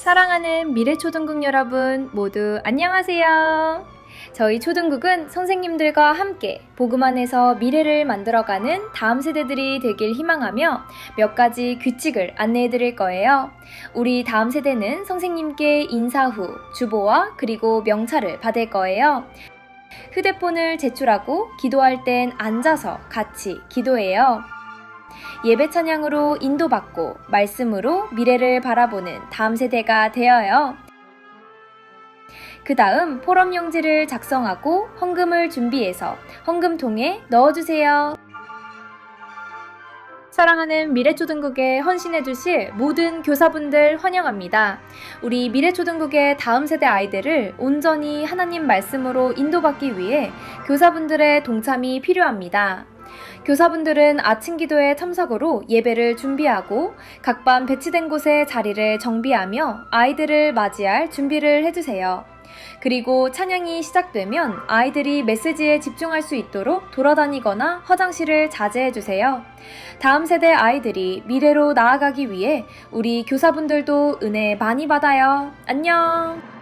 사랑하는 미래초등국 여러분 모두 안녕하세요. 저희 초등국은 선생님들과 함께 복음 안에서 미래를 만들어가는 다음 세대들이 되길 희망하며 몇 가지 규칙을 안내해 드릴 거예요. 우리 다음 세대는 선생님께 인사 후 주보와 그리고 명찰을 받을 거예요. 휴대폰을 제출하고 기도할 땐 앉아서 같이 기도해요. 예배 찬양으로 인도받고 말씀으로 미래를 바라보는 다음 세대가 되어요. 그 다음 포럼 용지를 작성하고 헌금을 준비해서 헌금통에 넣어주세요. 사랑하는 미래초등국에 헌신해 주실 모든 교사분들 환영합니다. 우리 미래초등국의 다음 세대 아이들을 온전히 하나님 말씀으로 인도받기 위해 교사분들의 동참이 필요합니다. 교사분들은 아침 기도의 참석으로 예배를 준비하고 각반 배치된 곳에 자리를 정비하며 아이들을 맞이할 준비를 해주세요. 그리고 찬양이 시작되면 아이들이 메시지에 집중할 수 있도록 돌아다니거나 화장실을 자제해주세요. 다음 세대 아이들이 미래로 나아가기 위해 우리 교사분들도 은혜 많이 받아요. 안녕!